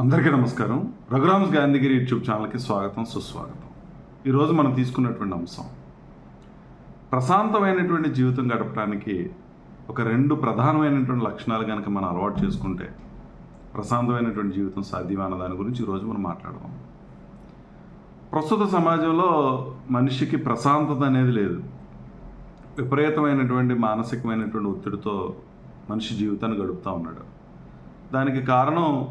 అందరికీ నమస్కారం. రఘురామ్స్ గాంధీగిరి యూట్యూబ్ ఛానల్కి స్వాగతం సుస్వాగతం. ఈరోజు మనం తీసుకున్నటువంటి అంశం ప్రశాంతమైనటువంటి జీవితం గడపడానికి ఒక రెండు ప్రధానమైనటువంటి లక్షణాలు కనుక మనం అలవాటు చేసుకుంటే ప్రశాంతమైనటువంటి జీవితం సాధ్యమైన దాని గురించి ఈరోజు మనం మాట్లాడదాం. ప్రస్తుత సమాజంలో మనిషికి ప్రశాంతత అనేది లేదు. విపరీతమైనటువంటి మానసికమైనటువంటి ఒత్తిడితో మనిషి జీవితాన్ని గడుపుతూ ఉన్నాడు. దానికి కారణం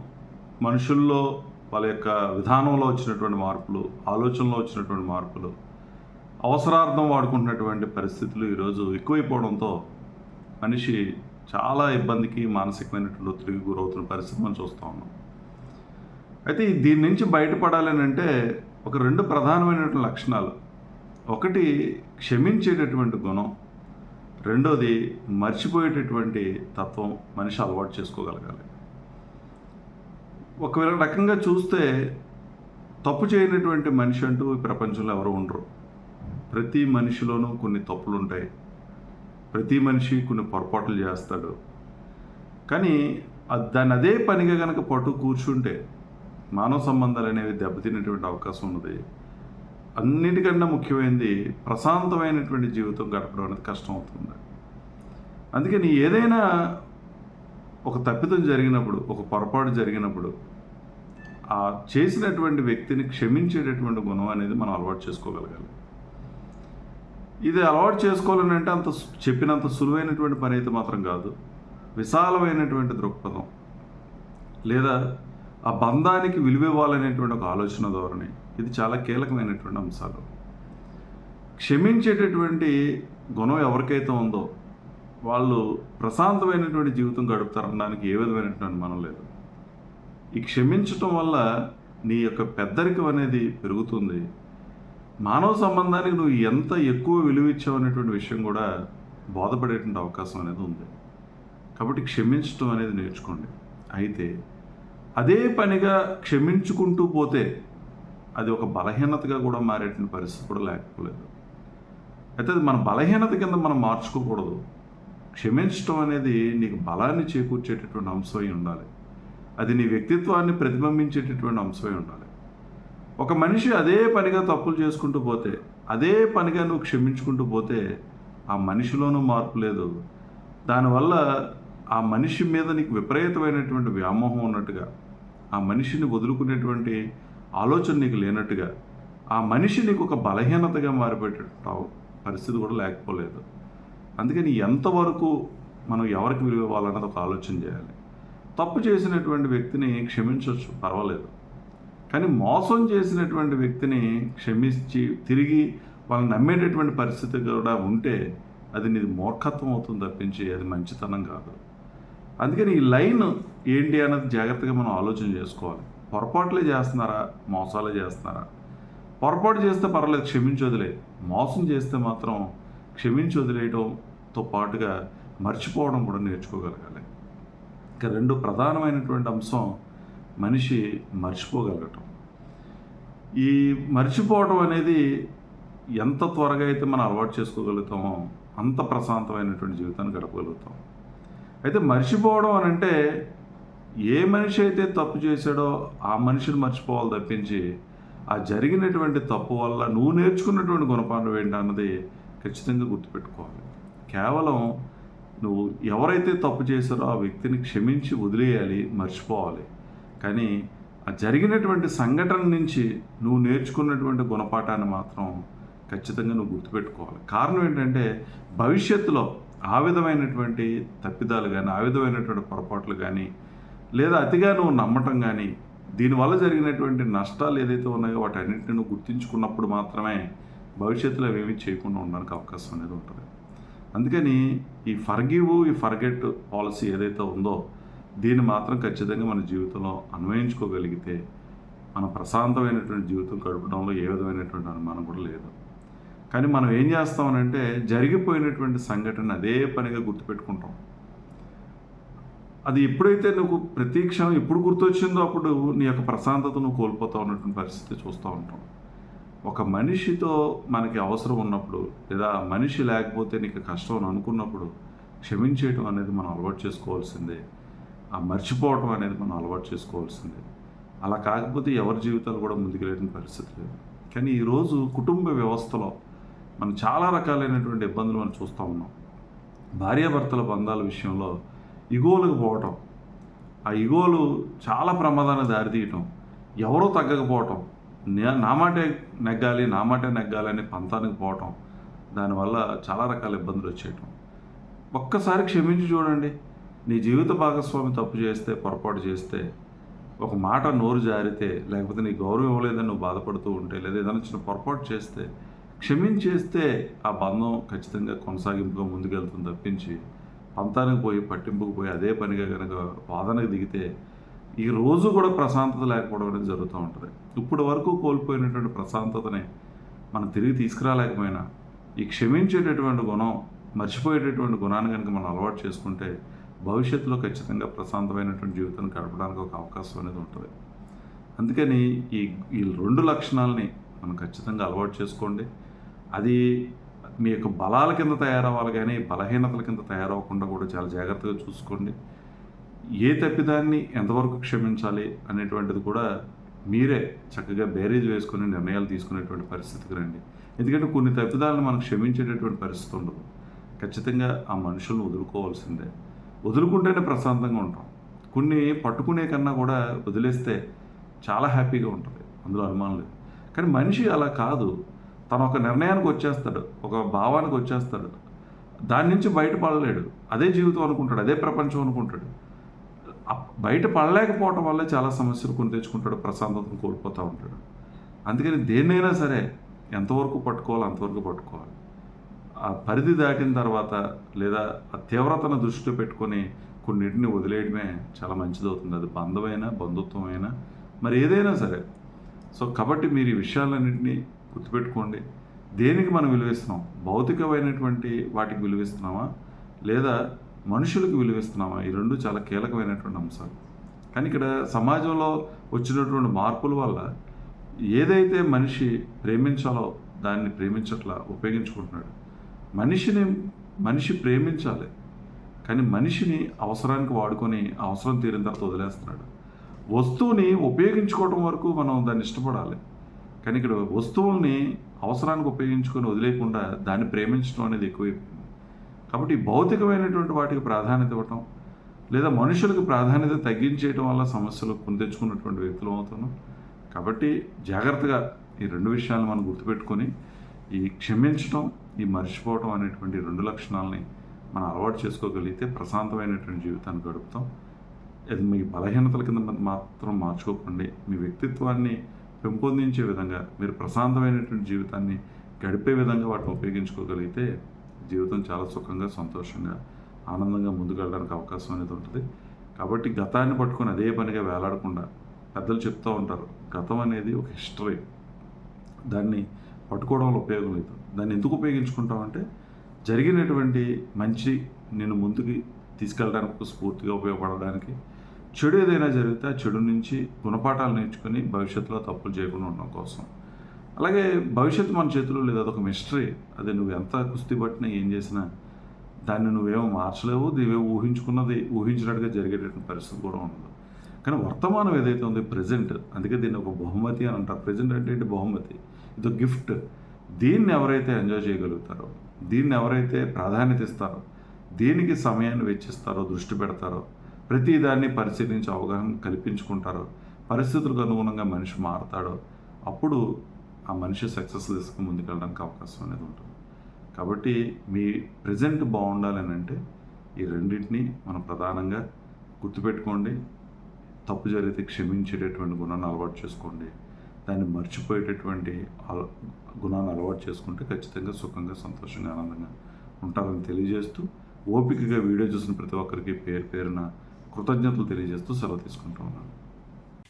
మనుషుల్లో వాళ్ళ యొక్క విధానంలో వచ్చినటువంటి మార్పులు ఆలోచనలో వచ్చినటువంటి మార్పులు అవసరార్థం వాడుకుంటున్నటువంటి పరిస్థితులు ఈరోజు ఎక్కువైపోవడంతో మనిషి చాలా ఇబ్బందికి మానసికమైనటువంటి ఒత్తిడికి గురవుతున్న పరిస్థితి మనం చూస్తూ ఉన్నాం. అయితే దీని నుంచి బయటపడాలని అంటే ఒక రెండు ప్రధానమైనటువంటి లక్షణాలు. ఒకటి క్షమించేటటువంటి గుణం. రెండోది మర్చిపోయేటటువంటి తత్వం మనిషి అలవాటు చేసుకోగలగాలి. ఒకవేళ రకంగా చూస్తే తప్పు చేయనటువంటి మనిషి అంటూ ఈ ప్రపంచంలో ఎవరు ఉండరు. ప్రతి మనిషిలోనూ కొన్ని తప్పులు ఉంటాయి ప్రతి మనిషి కొన్ని పొరపాట్లు చేస్తాడు. కానీ దాని అదే పనిగా కనుక పట్టు కూర్చుంటే మానవ సంబంధాలు అనేవి దెబ్బతినేటువంటి అవకాశం ఉన్నది. అన్నిటికన్నా ముఖ్యమైనది ప్రశాంతమైనటువంటి జీవితం గడపడం అనేది కష్టం అవుతుంది అందుకని ఏదైనా ఒక తప్పిదం జరిగినప్పుడు ఒక పొరపాటు జరిగినప్పుడు ఆ చేసినటువంటి వ్యక్తిని క్షమించేటటువంటి గుణం అనేది మనం అలవాటు చేసుకోగలగాలి. ఇది అలవాటు చేసుకోవాలని అంటే అంత చెప్పినంత సులువైనటువంటి పని అయితే మాత్రం కాదు. విశాలమైనటువంటి దృక్పథం. లేదా ఆ బంధానికి విలువ ఇవ్వాలనేటువంటి ఒక ఆలోచన ధోరణి. ఇది చాలా కీలకమైనటువంటి అంశాలు. క్షమించేటటువంటి గుణం ఎవరికైతే ఉందో వాళ్ళు ప్రశాంతమైనటువంటి జీవితం గడుపుతారనడానికి ఏ విధమైనటువంటి మనం లేదు. ఈ క్షమించటం వల్ల నీ యొక్క పెద్దరికం అనేది పెరుగుతుంది. మానవ సంబంధానికి నువ్వు ఎంత ఎక్కువ విలువ ఇచ్చావు అనేటువంటి విషయం కూడా బోధపడేటువంటి అవకాశం అనేది ఉంది. కాబట్టి క్షమించటం అనేది నేర్చుకోండి. అయితే అదే పనిగా క్షమించుకుంటూ పోతే అది ఒక బలహీనతగా కూడా మారేటువంటి పరిస్థితి కూడా లేకపోలేదు. అయితే అది మన బలహీనత కింద మనం మార్చుకోకూడదు. క్షమించటం అనేది నీకు బలాన్ని చేకూర్చేటటువంటి అంశమై ఉండాలి. అది నీ వ్యక్తిత్వాన్ని ప్రతిబింబించేటటువంటి అంశమై ఉండాలి. ఒక మనిషి అదే పనిగా తప్పులు చేసుకుంటూ పోతే అదే పనిగా నువ్వు క్షమించుకుంటూ పోతే ఆ మనిషిలోనూ మార్పు లేదు. దానివల్ల ఆ మనిషి మీద నీకు విపరీతమైనటువంటి వ్యామోహం ఉన్నట్టుగా ఆ మనిషిని వదులుకునేటువంటి ఆలోచన నీకు లేనట్టుగా ఆ మనిషి నీకు ఒక బలహీనతగా మారిపోయేట పరిస్థితి కూడా లేకపోలేదు. అందుకని ఎంతవరకు మనం ఎవరికి విలువ ఇవ్వాలన్నది ఒక ఆలోచన చేయాలి. తప్పు చేసినటువంటి వ్యక్తిని క్షమించవచ్చు పర్వాలేదు. కానీ మోసం చేసినటువంటి వ్యక్తిని క్షమించి తిరిగి వాళ్ళని నమ్మేటటువంటి పరిస్థితి కూడా ఉంటే అది నీది మూర్ఖత్వం అవుతుంది తప్పించి అది మంచితనం కాదు. అందుకని ఈ లైన్ ఏంటి అన్నది జాగ్రత్తగా మనం ఆలోచన చేసుకోవాలి. పొరపాట్లే చేస్తున్నారా? మోసాలే చేస్తున్నారా? పొరపాటు చేస్తే పర్వాలేదు క్షమించి వదిలే మోసం చేస్తే మాత్రం క్షమించి తో పాటుగా మర్చిపోవడం కూడా నేర్చుకోగలగాలి. ఇక రెండు ప్రధానమైనటువంటి అంశం మనిషి మర్చిపోగలగటం. ఈ మర్చిపోవడం అనేది ఎంత త్వరగా అయితే మనం అలవాటు చేసుకోగలుగుతామో అంత ప్రశాంతమైనటువంటి జీవితాన్ని గడపగలుగుతాం. అయితే మర్చిపోవడం అని అంటే ఏ మనిషి అయితే తప్పు చేశాడో ఆ మనిషిని మర్చిపోవాలి తప్పించి ఆ జరిగినటువంటి తప్పు వల్ల నువ్వు నేర్చుకున్నటువంటి గుణపాఠం ఏంటి అన్నది ఖచ్చితంగా గుర్తుపెట్టుకోవాలి. కేవలం నువ్వు ఎవరైతే తప్పు చేశారో ఆ వ్యక్తిని క్షమించి వదిలేయాలి మర్చిపోవాలి. కానీ ఆ జరిగినటువంటి సంఘటన నుంచి నువ్వు నేర్చుకున్నటువంటి గుణపాఠాన్ని మాత్రం ఖచ్చితంగా నువ్వు గుర్తుపెట్టుకోవాలి. కారణం ఏంటంటే భవిష్యత్తులో ఆ విధమైనటువంటి తప్పిదాలు కానీ ఆ విధమైనటువంటి పొరపాట్లు కానీ లేదా అతిగా నువ్వు నమ్మటం కానీ దీనివల్ల జరిగినటువంటి నష్టాలు ఏదైతే ఉన్నాయో వాటన్నింటిని నువ్వు గుర్తించుకున్నప్పుడు మాత్రమే భవిష్యత్తులో ఏమీ చేయకుండా ఉండడానికి అవకాశం అనేది ఉంటుంది. అందుకని ఈ ఫర్గివ్ ఈ ఫర్గెట్ పాలసీ ఏదైతే ఉందో దీన్ని మాత్రం ఖచ్చితంగా మన జీవితంలో అన్వయించుకోగలిగితే మన ప్రశాంతమైనటువంటి జీవితం గడపడంలో ఏ విధమైనటువంటి అనుమానం కూడా లేదు. కానీ మనం ఏం చేస్తామనంటే జరిగిపోయినటువంటి సంఘటన అదే పనిగా గుర్తుపెట్టుకుంటాం. అది ఎప్పుడైతే నువ్వు ప్రతీక్షణం ఎప్పుడు గుర్తొచ్చిందో అప్పుడు నీ యొక్క ప్రశాంతత నువ్వు కోల్పోతావు ఉన్నటువంటి పరిస్థితి చూస్తూ ఉంటాం. ఒక మనిషితో మనకి అవసరం ఉన్నప్పుడు లేదా మనిషి లేకపోతే నీకు కష్టం అని అనుకున్నప్పుడు క్షమించేయటం అనేది మనం అలవాటు చేసుకోవాల్సిందే. ఆ మర్చిపోవటం అనేది మనం అలవాటు చేసుకోవాల్సిందే. అలా కాకపోతే ఎవరి జీవితాలు కూడా ముందుకెళ్ళిన పరిస్థితి లేదు. కానీ ఈరోజు కుటుంబ వ్యవస్థలో మనం చాలా రకాలైనటువంటి ఇబ్బందులు మనం చూస్తూ ఉన్నాం. భార్యాభర్తల బంధాల విషయంలో ఇగోలకు పోవటం ఆ ఇగోలు చాలా ప్రమాదాన్ని దారితీయటం ఎవరో తగ్గకపోవటం నా మాటే నెగ్గాలి నా మాటే నెగ్గాలి అని పంతానికి పోవటం దానివల్ల చాలా రకాల ఇబ్బందులు వచ్చేయటం. ఒక్కసారి క్షమించి చూడండి. నీ జీవిత భాగస్వామి తప్పు చేస్తే పొరపాటు చేస్తే ఒక మాట నోరు జారితే లేకపోతే నీ గౌరవం ఇవ్వలేదని నువ్వు బాధపడుతూ ఉంటే లేదా ఏదైనా చిన్న పొరపాటు చేస్తే క్షమించేస్తే ఆ బంధం ఖచ్చితంగా కొనసాగింపుగా ముందుకెళ్తుంది తప్పించి పంతానికి పోయి పట్టింపుకు పోయి అదే పనిగా కనుక వాదనకు దిగితే ఈ రోజు కూడా ప్రశాంతత లేకపోవడం అనేది జరుగుతూ ఉంటుంది. ఇప్పటి వరకు కోల్పోయినటువంటి ప్రశాంతతని మనం తిరిగి తీసుకురాలేకపోయినా ఈ క్షమించేటటువంటి గుణం మర్చిపోయేటటువంటి గుణాన్ని కనుక మనం అలవాటు చేసుకుంటే భవిష్యత్తులో ఖచ్చితంగా ప్రశాంతమైనటువంటి జీవితాన్ని గడపడానికి ఒక అవకాశం అనేది ఉంటుంది. అందుకని ఈ ఈ రెండు లక్షణాలని మనం ఖచ్చితంగా అలవాటు చేసుకోండి. అది మీ యొక్క బలాల కింద తయారవ్వాలి కానీ బలహీనతల కింద తయారవ్వకుండా కూడా చాలా జాగ్రత్తగా చూసుకోండి. ఏ తప్పిదాన్ని ఎంతవరకు క్షమించాలి అనేటువంటిది కూడా మీరే చక్కగా బ్యారేజ్ వేసుకుని నిర్ణయాలు తీసుకునేటువంటి పరిస్థితికి రండి. ఎందుకంటే కొన్ని తప్పిదాలను మనం క్షమించేటటువంటి పరిస్థితి ఉండదు. ఖచ్చితంగా ఆ మనుషులను వదులుకోవాల్సిందే. వదులుకుంటేనే ప్రశాంతంగా ఉంటాం. కొన్ని పట్టుకునే కన్నా కూడా వదిలేస్తే చాలా హ్యాపీగా ఉంటుంది. అందులో అనుమానం లేదు. కానీ మనిషి అలా కాదు. తను ఒక నిర్ణయానికి వచ్చేస్తాడు. ఒక భావానికి వచ్చేస్తాడు. దాని నుంచి బయటపడలేడు. అదే జీవితం అనుకుంటాడు. అదే ప్రపంచం అనుకుంటాడు. బయట పడలేకపోవటం వల్ల చాలా సమస్యలు కొని తెచ్చుకుంటాడు ప్రశాంతతను కోల్పోతూ ఉంటాడు. అందుకని దేన్నైనా సరే ఎంతవరకు పట్టుకోవాలో అంతవరకు పట్టుకోవాలి. ఆ పరిధి దాటిన తర్వాత లేదా ఆ తీవ్రతను దృష్టిలో పెట్టుకొని కొన్నిటిని వదిలేయడమే చాలా మంచిదవుతుంది. అది బంధమైనా బంధుత్వమైనా మరి ఏదైనా సరే. సో కాబట్టి మీరు ఈ విషయాలన్నింటినీ గుర్తుపెట్టుకోండి. దేనికి మనం విలువిస్తున్నాం? భౌతికమైనటువంటి వాటికి విలువిస్తున్నామా? లేదా మనుషులకు విలువిస్తున్నామా? ఈ రెండు చాలా కీలకమైనటువంటి అంశాలు. కానీ ఇక్కడ సమాజంలో వచ్చినటువంటి మార్పుల వల్ల ఏదైతే మనిషి ప్రేమించాలో దాన్ని ప్రేమించట్లా ఉపయోగించుకుంటున్నాడు. మనిషిని మనిషి ప్రేమించాలి కానీ మనిషిని అవసరానికి వాడుకొని అవసరం తీరిన తర్వాత వదిలేస్తున్నాడు. వస్తువుని ఉపయోగించుకోవడం వరకు మనం దాన్ని ఇష్టపడాలి కానీ ఇక్కడ వస్తువుల్ని అవసరానికి ఉపయోగించుకొని వదిలేకుండా దాన్ని ప్రేమించడం అనేది ఎక్కువైపోయింది. కాబట్టి ఈ భౌతికమైనటువంటి వాటికి ప్రాధాన్యత ఇవ్వటం లేదా మనుషులకు ప్రాధాన్యత తగ్గించేయటం వల్ల సమస్యలు కొని వ్యక్తులు అవుతున్నాం. కాబట్టి జాగ్రత్తగా ఈ రెండు విషయాలు మనం గుర్తుపెట్టుకొని ఈ క్షమించడం ఈ మర్చిపోవటం అనేటువంటి రెండు లక్షణాలని మనం అలవాటు చేసుకోగలిగితే ప్రశాంతమైనటువంటి జీవితాన్ని గడుపుతాం. అది మీ బలహీనతల కింద మాత్రం మార్చుకోకండి. మీ వ్యక్తిత్వాన్ని పెంపొందించే విధంగా మీరు ప్రశాంతమైనటువంటి జీవితాన్ని గడిపే విధంగా వాటిని ఉపయోగించుకోగలిగితే జీవితం చాలా సుఖంగా సంతోషంగా ఆనందంగా ముందుకెళ్ళడానికి అవకాశం అనేది ఉంటుంది. కాబట్టి గతాన్ని పట్టుకొని అదే పనిగా వేలాడకుండా పెద్దలు చెప్తూ ఉంటారు గతం అనేది ఒక హిస్టరీ. దాన్ని పట్టుకోవడం ఉపయోగం లేదు. దాన్ని ఎందుకు ఉపయోగించుకుంటామంటే జరిగినటువంటి మంచి నేను ముందుకి తీసుకెళ్ళడానికి ఒక స్ఫూర్తిగా ఉపయోగపడడానికి చెడు ఏదైనా జరిగితే ఆ చెడు నుంచి గుణపాఠాలు నేర్చుకొని భవిష్యత్తులో తప్పులు చేయకుండా ఉండడం కోసం. అలాగే భవిష్యత్తు మన చేతిలో లేదు అదొక మిస్టరీ అది నువ్వు ఎంత కుస్తీ పట్టినా ఏం చేసినా దాన్ని నువ్వేమో మార్చలేవు నువ్వేమో ఊహించుకున్నది ఊహించినట్టుగా జరిగేటటువంటి పరిస్థితి కూడా ఉండదు. కానీ వర్తమానం ఏదైతే ఉందో ప్రజెంట్ అందుకే దీన్ని ఒక బహుమతి అని అంటారు. ప్రజెంట్ అంటే ఏంటి? బహుమతి. ఇది గిఫ్ట్ దీన్ని ఎవరైతే ఎంజాయ్ చేయగలుగుతారో దీన్ని ఎవరైతే ప్రాధాన్యత ఇస్తారో దీనికి సమయాన్ని వెచ్చిస్తారో దృష్టి పెడతారో ప్రతిదాన్ని పరిశీలించి అవగాహన కల్పించుకుంటారో పరిస్థితులకు అనుగుణంగా మనిషి మారతాడో అప్పుడు ఆ మనిషి సక్సెస్ తీసుకుని ముందుకెళ్ళడానికి అవకాశం అనేది ఉంటుంది. కాబట్టి మీ ప్రజెంట్ బాగుండాలని అంటే ఈ రెండింటిని మనం ప్రధానంగా గుర్తుపెట్టుకోండి. తప్పు జరిగితే క్షమించేటటువంటి గుణాన్ని అలవాటు చేసుకోండి. దాన్ని మర్చిపోయేటటువంటి గుణాన్ని అలవాటు చేసుకుంటే ఖచ్చితంగా సుఖంగా సంతోషంగా ఆనందంగా ఉంటారని తెలియజేస్తూ ఓపికగా వీడియో చూసిన ప్రతి ఒక్కరికి పేరు పేరున కృతజ్ఞతలు తెలియజేస్తూ సెలవు తీసుకుంటూ ఉన్నాను.